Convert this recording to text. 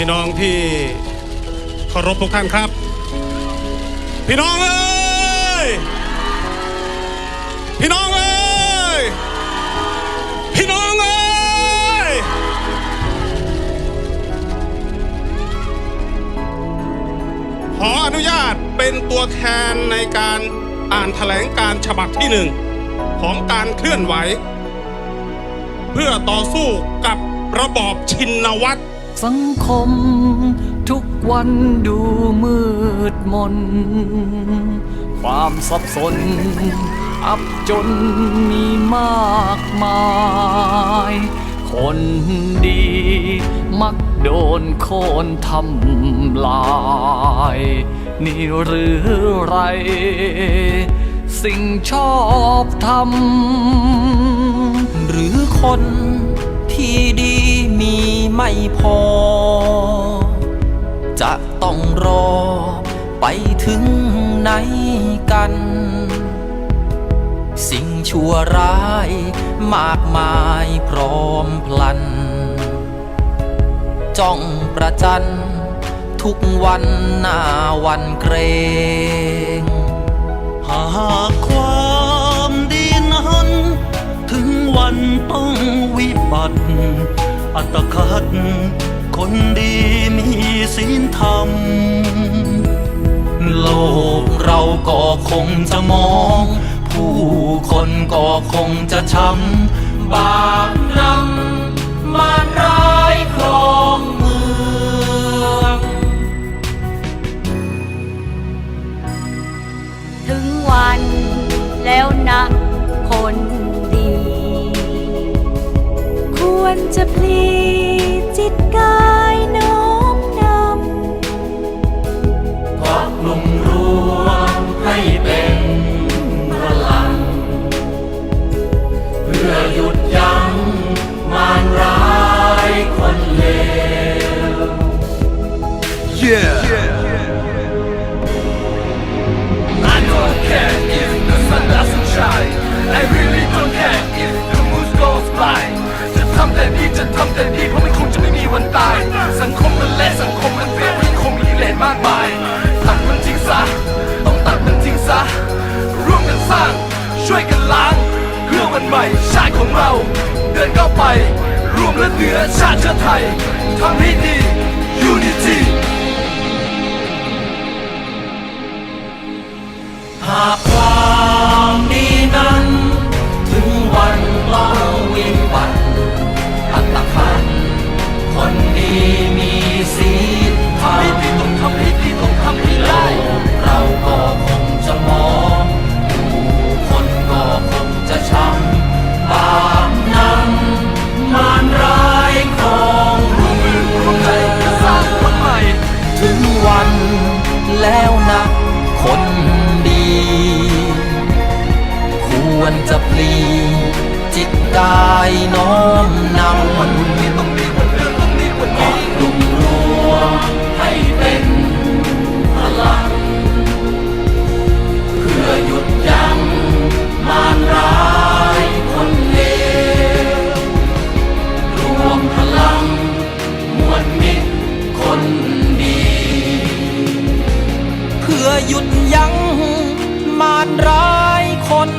พี่น้องที่เคารพทุกท่านครับ พี่น้องเอ้ยพี่น้องเอ้ยพี่น้องเอ้ยขออนุญาตเป็นตัวแทนในการอ่านแถลงการฉบับที่หนึ่งของการเคลื่อนไหว เพื่อต่อสู้กับระบอบชินวัตร สังคม ทุกวันดูมืดมน ความสับสน อับจนมีมากมาย คนดี มักโดนโคนทำลาย นี่หรือไร สิ่งชอบทำหรือคนที่ดี มีไม่พอ จะต้องรอไปถึงไหนกัน สิ่งชั่วร้ายมากมายพร้อมพลัน จ้องประจัน ทุกวันหน้าวันเกรงหากความดีนั้น ถึงวันต้องวิบัติ อัตคัดคนดีมีศีลธรรม โลกเราก็คงจะมอง ผู้คนก็คงจะช้ำบาปนำมารร้ายครองเมือง ถึงวันแล้วนะคนดี ควรจะพลี I don't care if the sun doesn't shine I really don't care if the moon goes by. จะทำแต่ดีจะทำแต่ดีเพราะมันคงจะไม่มีวันตาย สังคมมันเละสังคมมันเฟะยังคงมีกิเลสมากมายตัดมันทิ้งซะต้องตัดมันทิ้งซะร่วมกันสร้างช่วยกันล้างเพื่อวันใหม่ชาติของเรา เดินก้าวไป รวมและเหนือชาติเชื้อไทยทำให้ดีากความดีนั้น ถึงวันต้องวิบัติอัตคัน คนดีมีศี กายน้อมนำวันนี้ต้องดีว่าเดิมต้องดีกว่านี้กลุ่มรวมให้เป็นพลังเพื่อหยุดยั้งมารร้ายคนเลวรวมพลังมวลมิตรคนดีเพื่อหยุดยั้งมารร้ายคน